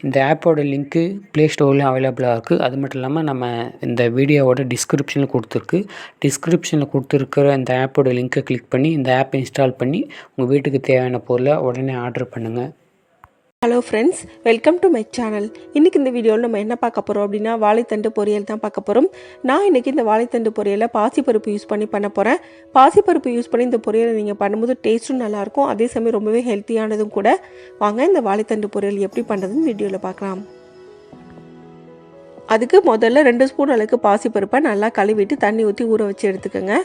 இந்த ஆப்போட link play ஸ்டோர்லேயும் அவைலபிளாக இருக்குது அது மட்டும் இல்லாமல் நம்ம இந்த வீடியோவோட டிஸ்கிரிப்ஷனில் கொடுத்துருக்கு. டிஸ்கிரிப்ஷனில் கொடுத்துருக்கிற இந்த ஆப்போட லிங்க்கை கிளிக் பண்ணி இந்த ஆப்பை இன்ஸ்டால் பண்ணி உங்கள் வீட்டுக்கு தேவையான பொருளை உடனே ஆர்டர் பண்ணுங்கள் hello friends welcome to my channel இன்றைக்கி இந்த வீடியோவில் நம்ம என்ன பார்க்க போகிறோம் அப்படின்னா வாழைத்தண்டு பொரியல் தான் பார்க்க போகிறோம் நான் இன்றைக்கி இந்த வாழைத்தண்டு பொரியலை பாசிப்பருப்பு யூஸ் பண்ணி பண்ண போகிறேன் பாசிப்பருப்பு யூஸ் பண்ணி இந்த பொரியலை நீங்கள் பண்ணும்போது டேஸ்ட்டும் நல்லாயிருக்கும். அதே சமயம் ரொம்பவே ஹெல்த்தியானதும் கூட. வாங்க இந்த வாழைத்தண்டு பொரியல் எப்படி பண்ணுறதுன்னு வீடியோவில் பார்க்கலாம். அதுக்கு முதல்ல ரெண்டு ஸ்பூன் அளவுக்கு பாசிப்பருப்பை நல்லா கழுவிட்டு தண்ணி ஊற்றி ஊற வச்சு எடுத்துக்கோங்க.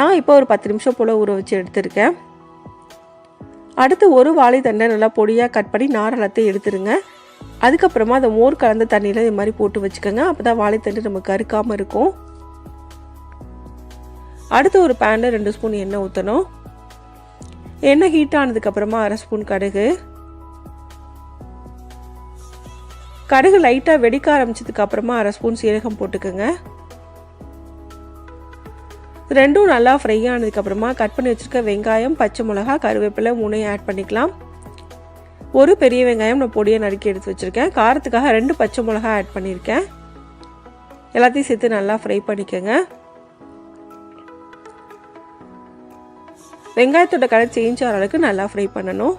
நான் இப்போ ஒரு பத்து நிமிஷம் போல் ஊற வச்சு எடுத்திருக்கேன். அடுத்து ஒரு வாழைத்தண்டை நல்லா பொடியாக கட் பண்ணி நார் எடுத்துருங்க. அதுக்கப்புறமா அதை மோர் கலந்த தண்ணியில் இது மாதிரி போட்டு வச்சுக்கோங்க. அப்போ தான் வாழைத்தண்டு நமக்கு கருக்காமல் இருக்கும். அடுத்து ஒரு பேனில் ரெண்டு ஸ்பூன் எண்ணெய் ஊற்றணும் எண்ணெய் ஹீட் ஆனதுக்கப்புறமா அரை ஸ்பூன் கடுகு. கடுகு லைட்டாக வெடிக்க ஆரம்பிச்சதுக்கு அப்புறமா அரை ஸ்பூன் சீரகம் போட்டுக்கோங்க. ரெண்டும் நல்லா ஃப்ரை ஆனதுக்கப்புறமா கட் பண்ணி வச்சுருக்க வெங்காயம் பச்சை மிளகா கருவேப்பிலை மூணையும் ஆட் பண்ணிக்கலாம். ஒரு பெரிய வெங்காயம் நான் பொடியை நறுக்கி எடுத்து வச்சுருக்கேன். காரத்துக்காக ரெண்டு பச்சை மிளகா ஆட் பண்ணியிருக்கேன். எல்லாத்தையும் சேர்த்து நல்லா ஃப்ரை பண்ணிக்கோங்க. வெங்காயத்தோட கலர் சேஞ்ச் ஆகிற அளவுக்கு நல்லா ஃப்ரை பண்ணணும்.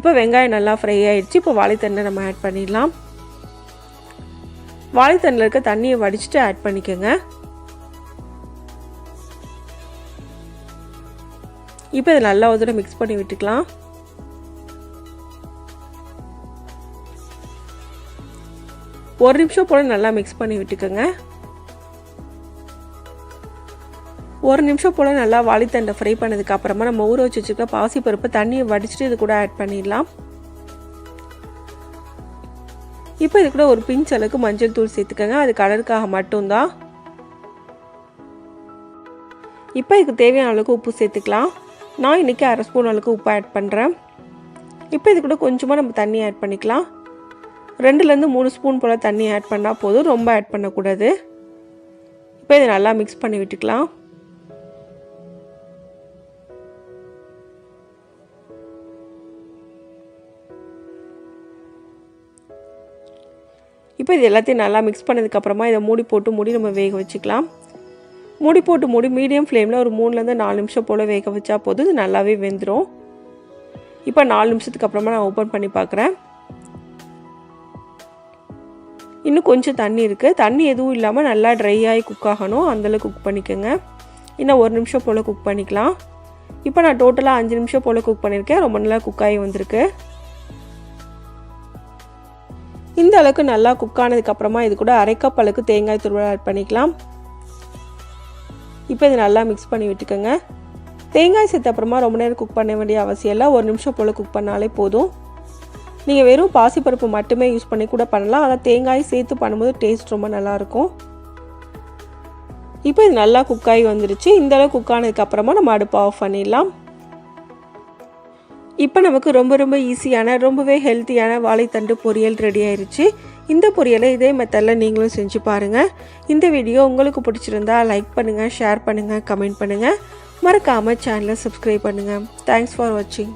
இப்போ வெங்காயம் நல்லா ஃப்ரை ஆயிடுச்சு. இப்போ வாழைத்தண்டை நம்ம ஆட் பண்ணிடலாம். வாழைத்தண்டில் இருக்க தண்ணியை வடிச்சிட்டு ஆட் பண்ணிக்கோங்க. இப்போ இதை நல்லா ஒரு தடவை மிக்ஸ் பண்ணி விட்டுக்கலாம். ஒரு நிமிஷம் போல் நல்லா மிக்ஸ் பண்ணி விட்டுக்கோங்க. ஒரு நிமிஷம் போல் நல்லா வாழைத்தண்டை ஃப்ரை பண்ணதுக்கு அப்புறமா நம்ம ஊற வச்சு வச்சுருக்க பாசிப்பருப்பு தண்ணியை வடிச்சிட்டு இது கூட ஆட் பண்ணிடலாம். இப்போ இது கூட ஒரு பிஞ்ச் அளவுக்கு மஞ்சள் தூள் சேர்த்துக்கோங்க. அது கலருக்காக மட்டும்தான். இப்போ இதுக்கு தேவையான அளவுக்கு உப்பு சேர்த்துக்கலாம். நான் இன்றைக்கி அரை ஸ்பூன் அளவுக்கு உப்பு ஆட் பண்ணுறேன் இப்போ இது கூட கொஞ்சமாக நம்ம தண்ணி ஆட் பண்ணிக்கலாம். ரெண்டுலேருந்து மூணு ஸ்பூன் போல் தண்ணி ஆட் பண்ணால் போதும். ரொம்ப ஆட் பண்ணக்கூடாது. இப்போ இதை நல்லா மிக்ஸ் பண்ணி விட்டுக்கலாம். இப்போ இது எல்லாத்தையும் நல்லா மிக்ஸ் பண்ணதுக்கப்புறமா இதை மூடி போட்டு மூடி நம்ம வேக வச்சுக்கலாம். மூடி போட்டு மூடி மீடியம் ஃப்ளேமில் ஒரு மூணுலேருந்து நாலு நிமிஷம் போல் வேக வச்சா போதும். இது நல்லாவே வெந்துடும் இப்போ நாலு நிமிஷத்துக்கு அப்புறமா நான் ஓப்பன் பண்ணி பார்க்குறேன். இன்னும் கொஞ்சம் தண்ணி இருக்குது தண்ணி எதுவும் இல்லாமல் நல்லா ட்ரை ஆகி குக் ஆகணும். அந்தளவுக்கு குக் பண்ணிக்கோங்க. இன்னும் ஒரு நிமிஷம் போல் குக் பண்ணிக்கலாம். இப்போ நான் டோட்டலாக அஞ்சு நிமிஷம் போல் குக் பண்ணியிருக்கேன். ரொம்ப நல்லா குக் ஆகி வந்திருக்கு. இந்த அளவுக்கு நல்லா குக் ஆனதுக்கப்புறமா இது கூட அரைக்கப் அளவுக்கு தேங்காய் துருவல் ஆட் பண்ணிக்கலாம். இப்போ இது நல்லா மிக்ஸ் பண்ணி விட்டுக்கோங்க. தேங்காய் சேர்த்த அப்புறமா ரொம்ப நேரம் குக் பண்ண வேண்டிய அவசியம் இல்லை. ஒரு நிமிஷம் போல் குக் பண்ணாலே போதும். நீங்கள் வெறும் பாசிப்பருப்பு மட்டுமே யூஸ் பண்ணி கூட பண்ணலாம். ஆனால் தேங்காய் சேர்த்து பண்ணும்போது டேஸ்ட் ரொம்ப நல்லாயிருக்கும் இப்போ இது நல்லா குக் ஆகி வந்துருச்சு. இந்தளவு குக் ஆனதுக்கப்புறமா நம்ம அடுப்பை ஆஃப் பண்ணிடலாம். இப்போ நமக்கு ரொம்ப ரொம்ப ஈஸியான ரொம்பவே ஹெல்த்தியான வாழைத்தண்டு பொரியல் ரெடி ஆயிடுச்சு இந்த பொரியலை இதே மெத்தடில் நீங்களும் செஞ்சு பாருங்கள் இந்த வீடியோ உங்களுக்கு பிடிச்சிருந்தா லைக் பண்ணுங்கள் ஷேர் பண்ணுங்கள் கமெண்ட் பண்ணுங்கள் மறக்காமல் சேனலை சப்ஸ்கிரைப் பண்ணுங்கள் தேங்க்ஸ் ஃபார் வாட்சிங்